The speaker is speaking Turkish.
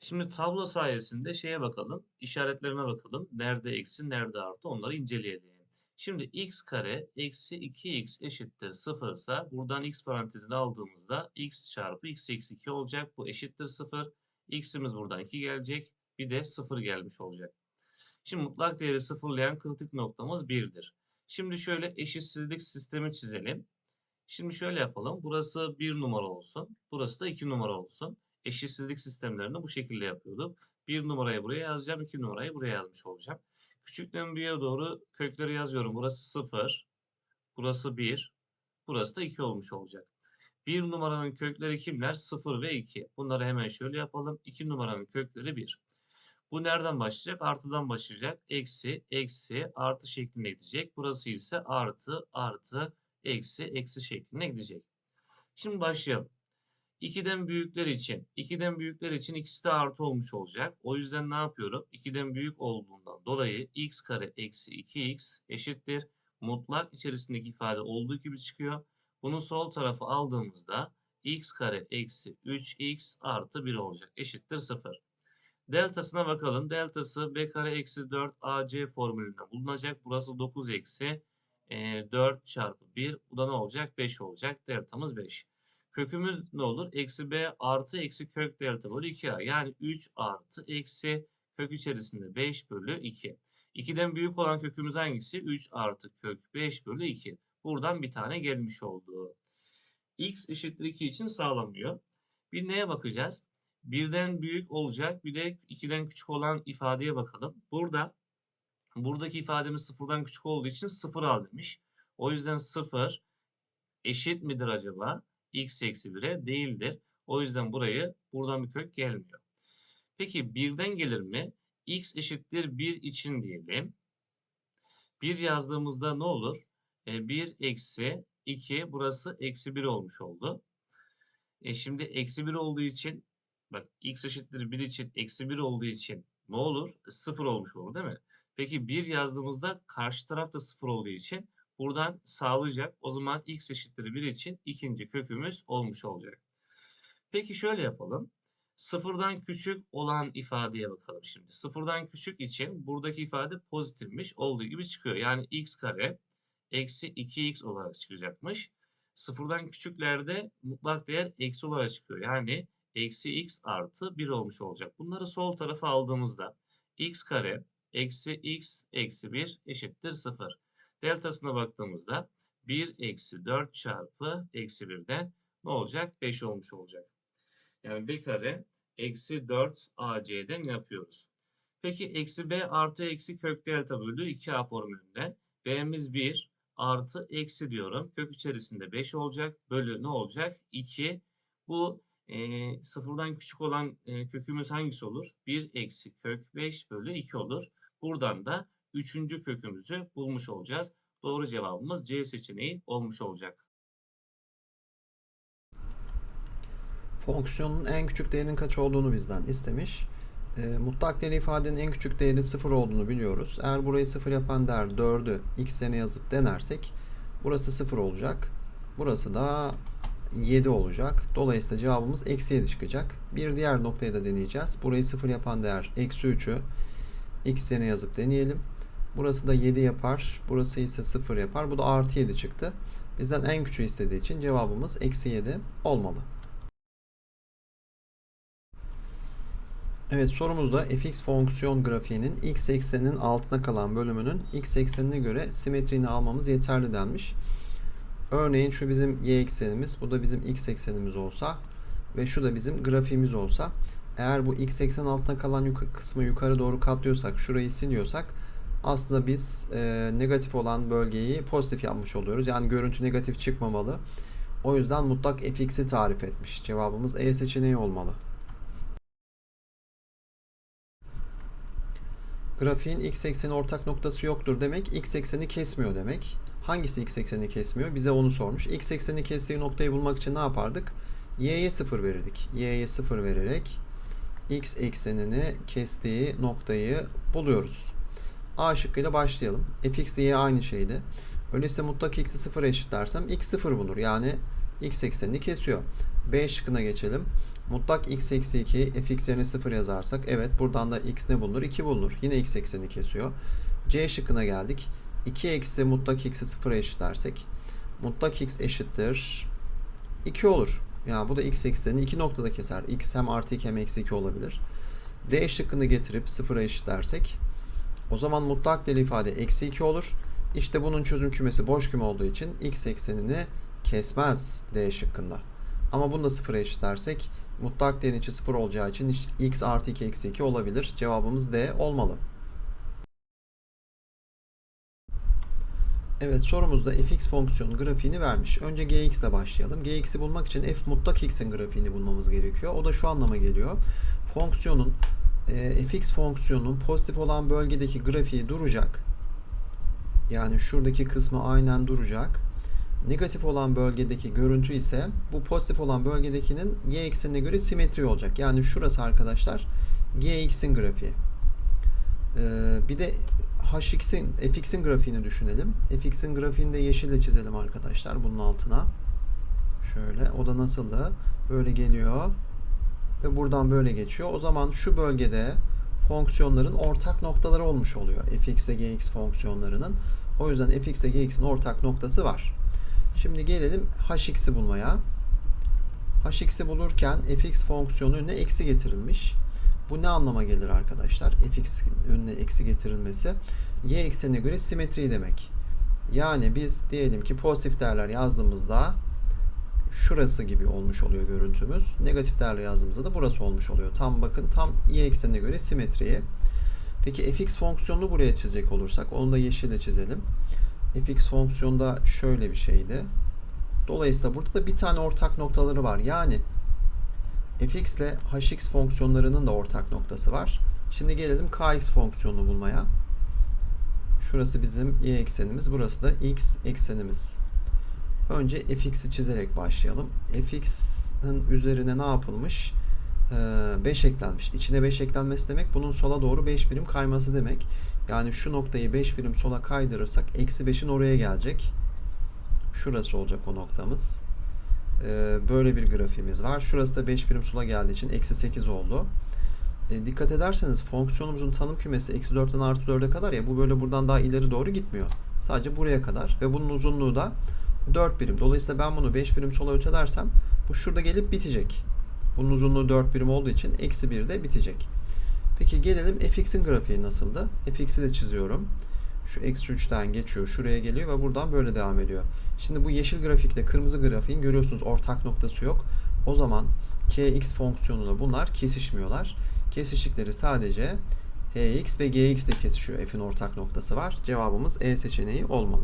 Şimdi tablo sayesinde şeye bakalım, işaretlerine bakalım. Nerede eksi, nerede artı onları inceleyelim. Şimdi x kare eksi 2x eşittir 0 ise buradan x parantezine aldığımızda x çarpı x eksi 2 olacak. Bu eşittir 0. x'imiz buradan 2 gelecek. Bir de 0 gelmiş olacak. Şimdi mutlak değeri sıfırlayan kritik noktamız 1'dir. Şimdi şöyle eşitsizlik sistemi çizelim. Şimdi şöyle yapalım. Burası 1 numara olsun. Burası da 2 numara olsun. Eşitsizlik sistemlerini bu şekilde yapıyorduk. 1 numarayı buraya yazacağım. 2 numarayı buraya yazmış olacağım. Küçükten büyüğe doğru kökleri yazıyorum. Burası 0. Burası 1. Burası da 2 olmuş olacak. 1 numaranın kökleri kimler? 0 ve 2. Bunları hemen şöyle yapalım. 2 numaranın kökleri 1. Bu nereden başlayacak? Artıdan başlayacak. Eksi, eksi, artı şeklinde gidecek. Burası ise artı, artı, eksi, eksi şeklinde gidecek. Şimdi başlayalım. 2'den büyükler için, 2'den büyükler için ikisi de artı olmuş olacak. O yüzden ne yapıyorum? 2'den büyük olduğundan dolayı x kare eksi 2x eşittir. Mutlak içerisindeki ifade olduğu gibi çıkıyor. Bunu sol tarafa aldığımızda x kare eksi 3x artı 1 olacak. Eşittir 0. Deltasına bakalım. Deltası b kare eksi 4 ac formülünde bulunacak. Burası 9 eksi e, 4 çarpı 1. Bu da ne olacak? 5 olacak. Deltamız 5. Kökümüz ne olur? Eksi b artı eksi kök delta bölü 2a. Yani 3 artı eksi kök içerisinde 5 bölü 2. 2'den büyük olan kökümüz hangisi? 3 artı kök 5 bölü 2. Buradan bir tane gelmiş oldu. x eşittir 2 için sağlamıyor. Bir neye bakacağız? Birden büyük olacak bir de 2'den küçük olan ifadeye bakalım. Burada buradaki ifademiz sıfırdan küçük olduğu için 0 al demiş. O yüzden 0 eşit midir acaba? X eksi 1'e değildir. O yüzden burayı buradan bir kök gelmiyor. Peki birden gelir mi? x eşittir 1 için diyelim. 1 yazdığımızda ne olur? E, 1 eksi 2 burası eksi 1 olmuş oldu. E şimdi eksi 1 olduğu için bak x eşittir 1 için eksi 1 olduğu için ne olur? 0 olmuş olur değil mi? Peki 1 yazdığımızda karşı tarafta 0 olduğu için buradan sağlayacak. O zaman x eşittir 1 için ikinci kökümüz olmuş olacak. Peki şöyle yapalım. Sıfırdan küçük olan ifadeye bakalım şimdi. Sıfırdan küçük için buradaki ifade pozitifmiş olduğu gibi çıkıyor. Yani x kare eksi 2x olarak çıkacakmış. Sıfırdan küçüklerde mutlak değer eksi olarak çıkıyor. Yani eksi x artı 1 olmuş olacak. Bunları sol tarafa aldığımızda x kare eksi x eksi 1 eşittir 0. Deltasına baktığımızda 1 eksi 4 çarpı eksi 1'den ne olacak? 5 olmuş olacak. Yani b kare eksi 4 ac'den yapıyoruz. Peki eksi b artı eksi kök delta bölü 2a formülünden b'miz 1 artı eksi diyorum. Kök içerisinde 5 olacak. Bölü ne olacak? 2. Bu e, sıfırdan küçük olan e, kökümüz hangisi olur? 1 eksi kök 5 bölü 2 olur. Buradan da üçüncü kökümüzü bulmuş olacağız. Doğru cevabımız C seçeneği olmuş olacak. Fonksiyonun en küçük değerinin kaç olduğunu bizden istemiş. E, mutlak değerli ifadenin en küçük değeri 0 olduğunu biliyoruz. Eğer burayı 0 yapan değer 4'ü x yerine yazıp denersek burası 0 olacak. Burası da 7 olacak. Dolayısıyla cevabımız eksi 7 çıkacak. Bir diğer noktayı da deneyeceğiz. Burayı 0 yapan değer eksi 3'ü x yerine yazıp deneyelim. Burası da 7 yapar. Burası ise 0 yapar. Bu da artı 7 çıktı. Bizden en küçüğü istediği için cevabımız eksi 7 olmalı. Evet sorumuzda fx fonksiyon grafiğinin x ekseninin altına kalan bölümünün x eksenine göre simetriğini almamız yeterli denmiş. Örneğin şu bizim y eksenimiz, bu da bizim x eksenimiz olsa ve şu da bizim grafiğimiz olsa eğer bu x eksen altına kalan yuk kısmı yukarı doğru katlıyorsak, şurayı siliyorsak aslında biz e, negatif olan bölgeyi pozitif yapmış oluyoruz. Yani görüntü negatif çıkmamalı. O yüzden mutlak fx'i tarif etmiş. Cevabımız E seçeneği olmalı. Grafiğin x ekseni ortak noktası yoktur demek x ekseni kesmiyor demek. Hangisi x ekseni kesmiyor? Bize onu sormuş. X ekseni kestiği noktayı bulmak için ne yapardık? y'ye 0 verirdik. y'ye 0 vererek x eksenini kestiği noktayı buluyoruz. A şıkkıyla başlayalım. fx y aynı şeydi. Öyleyse mutlak x'i 0 eşitlersem x 0 bulur. Yani x eksenini kesiyor. B şıkkına geçelim. Mutlak x eksi 2 fx yerine 0 yazarsak evet buradan da x ne bulunur? 2 bulunur. Yine x ekseni kesiyor. C şıkkına geldik. 2 eksi mutlak x'i 0'a eşitlersek mutlak x eşittir 2 olur. Yani bu da x eksenini 2 noktada keser. x hem artı 2 hem eksi 2 olabilir. D şıkkını getirip 0'a eşitlersek o zaman mutlak değerli ifade eksi 2 olur. İşte bunun çözüm kümesi boş küme olduğu için x eksenini kesmez D şıkkında. Ama bunu da sıfıra eşitlersek mutlak değerin içi sıfır olacağı için x artı 2 eksi 2 olabilir. Cevabımız D olmalı. Evet sorumuzda fx fonksiyonu grafiğini vermiş. Önce gx ile başlayalım. gx'i bulmak için f mutlak x'in grafiğini bulmamız gerekiyor. O da şu anlama geliyor. Fonksiyonun e, fx fonksiyonunun pozitif olan bölgedeki grafiği duracak. Yani şuradaki kısmı aynen duracak. Negatif olan bölgedeki görüntü ise bu pozitif olan bölgedekinin y eksenine göre simetri olacak. Yani şurası arkadaşlar gx'in grafiği. Ee, bir de hx'in, fx'in grafiğini düşünelim. fx'in grafiğini de yeşille çizelim arkadaşlar bunun altına. Şöyle. O da nasıldı? Böyle geliyor. Ve buradan böyle geçiyor. O zaman şu bölgede fonksiyonların ortak noktaları olmuş oluyor. fx ile gx fonksiyonlarının. O yüzden fx ile gx'in ortak noktası var. Şimdi gelelim hx'i bulmaya. hx'i bulurken fx fonksiyonu önüne eksi getirilmiş. Bu ne anlama gelir arkadaşlar? fx önüne eksi getirilmesi y eksenine göre simetri demek. Yani biz diyelim ki pozitif değerler yazdığımızda şurası gibi olmuş oluyor görüntümüz. Negatif değerler yazdığımızda da burası olmuş oluyor. Tam bakın tam y eksenine göre simetriye. Peki fx fonksiyonunu buraya çizecek olursak onu da yeşille çizelim. fx fonksiyonda şöyle bir şeydi. Dolayısıyla burada da bir tane ortak noktaları var. Yani fx ile hx fonksiyonlarının da ortak noktası var. Şimdi gelelim kx fonksiyonunu bulmaya. Şurası bizim y eksenimiz, burası da x eksenimiz. Önce fx'i çizerek başlayalım. fx'in üzerine ne yapılmış? 5 eklenmiş. İçine 5 eklenmesi demek bunun sola doğru 5 birim kayması demek. Yani şu noktayı 5 birim sola kaydırırsak eksi 5'in oraya gelecek. Şurası olacak o noktamız. Ee, böyle bir grafiğimiz var. Şurası da 5 birim sola geldiği için eksi 8 oldu. E, dikkat ederseniz fonksiyonumuzun tanım kümesi eksi 4'ten artı 4'e kadar ya bu böyle buradan daha ileri doğru gitmiyor. Sadece buraya kadar ve bunun uzunluğu da 4 birim. Dolayısıyla ben bunu 5 birim sola ötelersem bu şurada gelip bitecek. Bunun uzunluğu 4 birim olduğu için eksi 1 de bitecek. Peki gelelim fx'in grafiği nasıldı? fx'i de çiziyorum. Şu eksi 3'ten geçiyor. Şuraya geliyor ve buradan böyle devam ediyor. Şimdi bu yeşil grafikle kırmızı grafiğin görüyorsunuz ortak noktası yok. O zaman kx fonksiyonuyla bunlar kesişmiyorlar. Kesişikleri sadece hx ve gx ile kesişiyor. f'in ortak noktası var. Cevabımız E seçeneği olmalı.